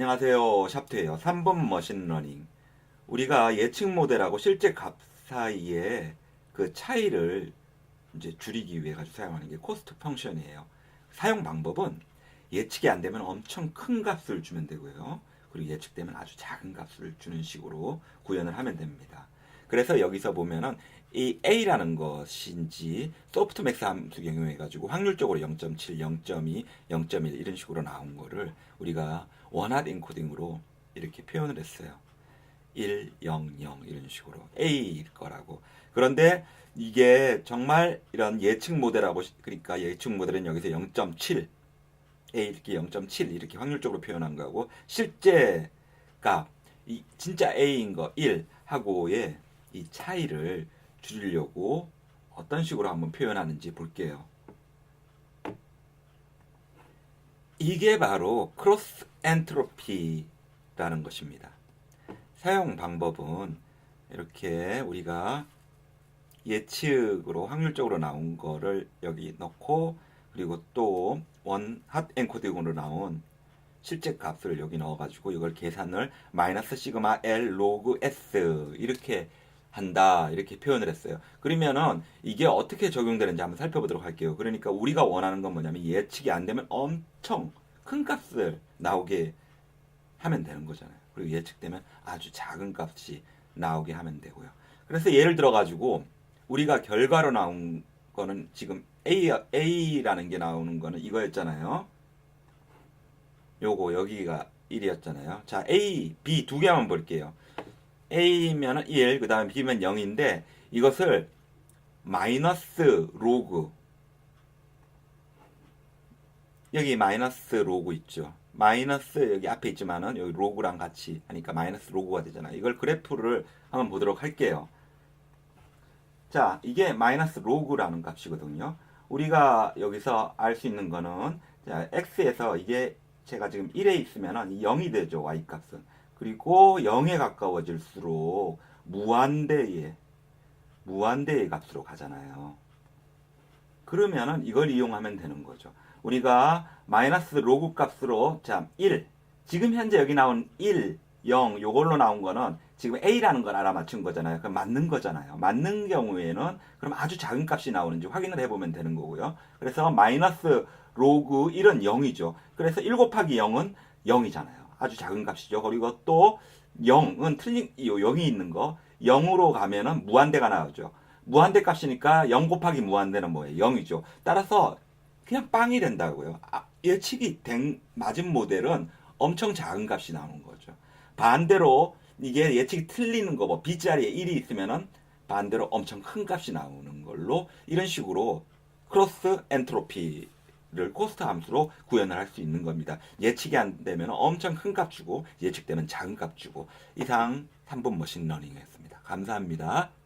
안녕하세요. 샵트예요. 3번 머신러닝. 우리가 예측 모델하고 실제 값 사이에 그 차이를 이제 줄이기 위해 가지고 사용하는 게 코스트 펑션이에요. 사용 방법은 예측이 안 되면 엄청 큰 값을 주면 되고요. 그리고 예측되면 아주 작은 값을 주는 식으로 구현을 하면 됩니다. 그래서 여기서 보면은 이 A라는 것인지 소프트맥스 함수 경영해 가지고 확률적으로 0.7, 0.2, 0.1 이런 식으로 나온 거를 우리가 원핫 엔코딩으로 이렇게 표현을 했어요. 1, 0, 0 이런 식으로 A일 거라고. 그런데 이게 정말 이런 예측 모델하고 시- 그러니까 예측 모델은 여기서 0.7 A 이렇게 0.7 이렇게 확률적으로 표현한 거고 실제 값이 진짜 A인 거 1 하고의 이 차이를 줄이려고 어떤 식으로 한번 표현하는지 볼게요. 이게 바로 크로스 엔트로피라는 것입니다. 사용 방법은 이렇게 우리가 예측으로 확률적으로 나온 거를 여기 넣고 그리고 또 원핫 엔코딩으로 나온 실제 값을 여기 넣어가지고 이걸 계산을 마이너스 시그마 L 로그 S 이렇게 한다 이렇게 표현을 했어요. 그러면은 이게 어떻게 적용되는지 한번 살펴보도록 할게요. 그러니까 우리가 원하는 건 뭐냐면 예측이 안 되면 엄청 큰 값을 나오게 하면 되는 거잖아요. 그리고 예측되면 아주 작은 값이 나오게 하면 되고요. 그래서 예를 들어 가지고 우리가 결과로 나온 거는 지금 A A라는 게 나오는 거는 이거였잖아요. 요거 여기가 1이었잖아요. 자, A, B 두 개만 볼게요. A면은 1, 그 다음에 B면 0인데 이것을 마이너스 로그 여기 마이너스 로그 있죠. 마이너스 여기 앞에 있지만은 여기 로그랑 같이 하니까 마이너스 로그가 되잖아요. 이걸 그래프를 한번 보도록 할게요. 자, 이게 마이너스 로그라는 값이거든요. 우리가 여기서 알 수 있는 거는 자, x에서 이게 제가 지금 1에 있으면은 이 0이 되죠. y 값은. 그리고 0에 가까워질수록 무한대의 무한대의 값으로 가잖아요. 그러면은 이걸 이용하면 되는 거죠. 우리가 마이너스 로그 값으로 자, 1. 지금 현재 여기 나온 1, 0 요걸로 나온 거는 지금 A라는 걸 알아맞춘 거잖아요. 그럼 맞는 거잖아요. 맞는 경우에는 그럼 아주 작은 값이 나오는지 확인을 해보면 되는 거고요. 그래서 마이너스 로그 1은 0이죠. 그래서 1 곱하기 0은 0이잖아요. 아주 작은 값이죠. 그리고 또 0은 틀린, 이 0이 있는 거 0으로 가면은 무한대가 나오죠. 무한대 값이니까 0 곱하기 무한대는 뭐예요? 0이죠. 따라서 그냥 빵이 된다고요. 아, 예측이 된 맞은 모델은 엄청 작은 값이 나오는 거죠. 반대로 이게 예측이 틀리는 거, 뭐 B자리에 1이 있으면은 반대로 엄청 큰 값이 나오는 걸로 이런 식으로 크로스 엔트로피 를 코스트 함수로 구현을 할 수 있는 겁니다. 예측이 안 되면 엄청 큰 값 주고 예측되면 작은 값 주고 이상 3번 머신러닝이었습니다. 감사합니다.